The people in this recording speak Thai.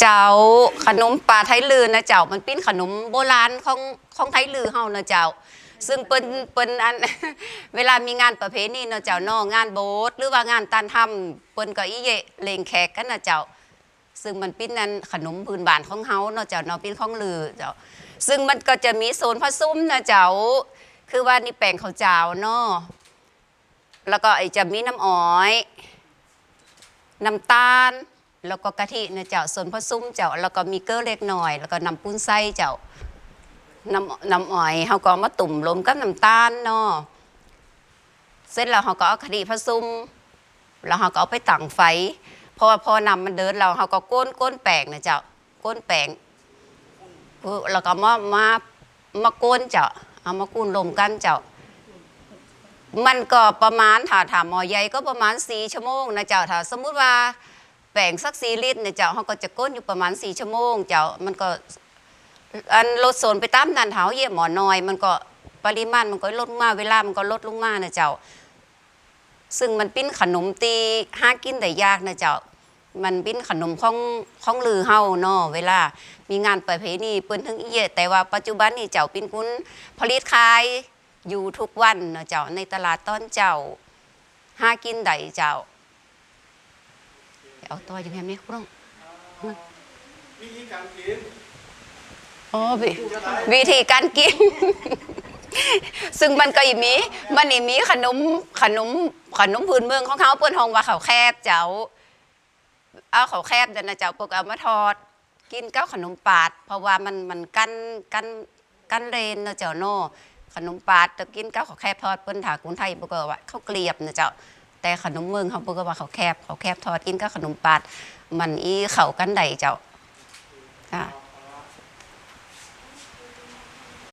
เจ้าขนมปลาไทยลือนะเจ้ามันเป็นขนมโบราณของของไทยลือเฮานะเจ้า ซึ่งเป็นเป็นอัน เวลามีงานประเพณีเนาะเจ้าเนองานโบสถ์หรือว่างานตันทำเปิ้นก็อีเยเลงแขกกันนะเจ้า ซึ่งมันเป็นนันขนมพื้นบ้านของเฮาเนาะเจ้าเนาะเป็นของลือเจ้า ซึ่งมันก็จะมีโซนผสมนะเจ้า คือว่านี่แป้งข้าวเจ้าเนาะแล้วก็ไอจะมีน้ำอ้อย น้ำตาล แล้วก็กะทิเนะเจ้าส่วนผสมเจ้าแล้วก็มีเกลือเล็กน้อย แล้วก็น้ำปุ้นไส้เจ้าน้ำน้ำอ้อยเฮาก็มาตุ่มรวมกับน้ำตาลเนาะเสร็จแล้วเฮาก็เอากะทิผสมแล้วเฮาก็เอาไปตั้งไฟพราะว่าพอนำมันเดินแล้วเฮาก็ก้นก้นแป้งนะเจ้าก้นแป้งแล้วก็มามามาก้นเจ้าเอามากุ้นรวมกันเจ้ามันก็ประมาณถ้าถามหมอใหญ่ก็ประมาณ4ชั่วโมงนะเจ้าถ้าสมมุติว่า แป้งสัก4ลิตรเนี่ยเจ้าเขาก็จะก้นอยู่ประมาณ4ชั่วโมง เจ้ามันก็อันลดโซนไปตามนันเท้าเยี่ยหมอน้อย มันก็ปริมาณมันก็ลดมาเวลามันก็ลดลงมานะเจ้า ซึ่งมันเป็นขนมตีหากินได้ยากนะเจ้า มันเป็นขนมของของลือเฮาเนาะเวลา มีงานประเพณีเปิ้นถึงเอีเยแต่ว่าปัจจุบันนี่เจ้าเป็นคุณผลิตขายอยู่ทุกวันนะเจ้าในตลาดต้อนเจ้าหากินได้เจ้า เอาตัวอย่างนี้คุณวิธีการกินอ๋อวิวิธีการกิน ซึ่งมันก็อีมี มันอีมีขนมขนมขนมพื้นเมืองของเขาเปิ้นฮองว่าเขาวแคบเจ้า เอาเขาวแคบเดี๋ยวนะเจ้าพวกเอามาทอด กินกับขนมปาด เพราะว่ามันมันกันกันกันเลนเนาะเจ้าเนาะขนมปาดจะกินกับเขาวแคบทอดเปิ้นถาคนไทยเปิ้นก็ว่าข้าวเกลียบนะเจ้า แต่ขนมเมืองเขาบอกว่าเขาแคบเขาแคบทอดกินก็ขนมปัดมันอีเขากันไดเจ้าอ่า